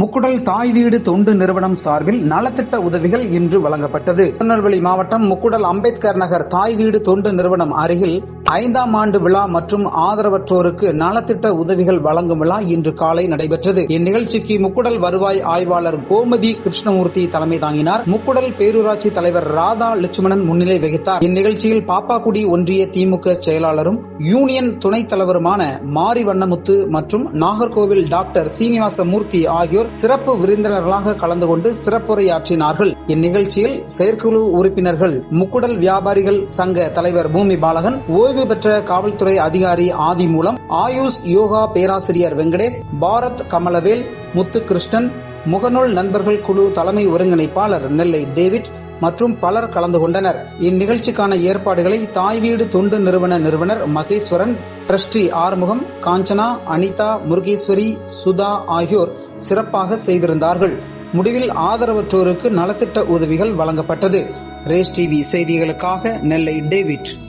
முக்குடல் தாய் வீடு தொண்டு நிறுவனம் சார்பில் நலத்திட்ட உதவிகள் இன்று வழங்கப்பட்டது. திருநெல்வேலி மாவட்டம் முக்குடல் அம்பேத்கர் நகர் தாய் வீடு தொண்டு நிறுவனம் அருகில் ஐந்தாம் ஆண்டு விழா மற்றும் ஆதரவற்றோருக்கு நலத்திட்ட உதவிகள் வழங்கும் விழா இன்று காலை நடைபெற்றது. இந்நிகழ்ச்சிக்கு முக்குடல் வருவாய் ஆய்வாளர் கோமதி கிருஷ்ணமூர்த்தி தலைமை தாங்கினார். முக்குடல் பேரூராட்சி தலைவர் ராதா லட்சுமணன் முன்னிலை வகித்தார். இந்நிகழ்ச்சியில் பாப்பாக்குடி ஒன்றிய திமுக செயலாளரும் யூனியன் துணைத் தலைவருமான மாரி வண்ணமுத்து மற்றும் நாகர்கோவில் டாக்டர் சீனிவாசமூர்த்தி மூர்த்தி ஆகியோர் சிறப்பு விருந்தினர்களாக கலந்து கொண்டு சிறப்புரையாற்றினார்கள். இந்நிகழ்ச்சியில் செயற்குழு உறுப்பினர்கள் முக்குடல் வியாபாரிகள் சங்க தலைவர் பூமி பாலகன் ஓய்வு பெற்ற காவல்துறை அதிகாரி ஆதி மூலம் ஆயுஷ் யோகா பேராசிரியர் வெங்கடேஷ் பாரத் கமலவேல் முத்துகிருஷ்ணன் முகநூல் நண்பர்கள் குழு தலைமை ஒருங்கிணைப்பாளர் நெல்லை டேவிட் மற்றும் பலர் கலந்து கொண்டனர். இந்நிகழ்ச்சிக்கான ஏற்பாடுகளை தாய் வீடு தொண்டு நிறுவன நிறுவனர் மகேஸ்வரன் டிரஸ்டி ஆறுமுகம் காஞ்சனா அனிதா முருகேஸ்வரி சுதா ஆகியோர் சிறப்பாக செய்திருந்தார்கள். முடிவில் ஆதரவற்றோருக்கு நலத்திட்ட உதவிகள் வழங்கப்பட்டது. ரேஸ் டிவி செய்திகளுக்காக நெல்லை டேவிட்.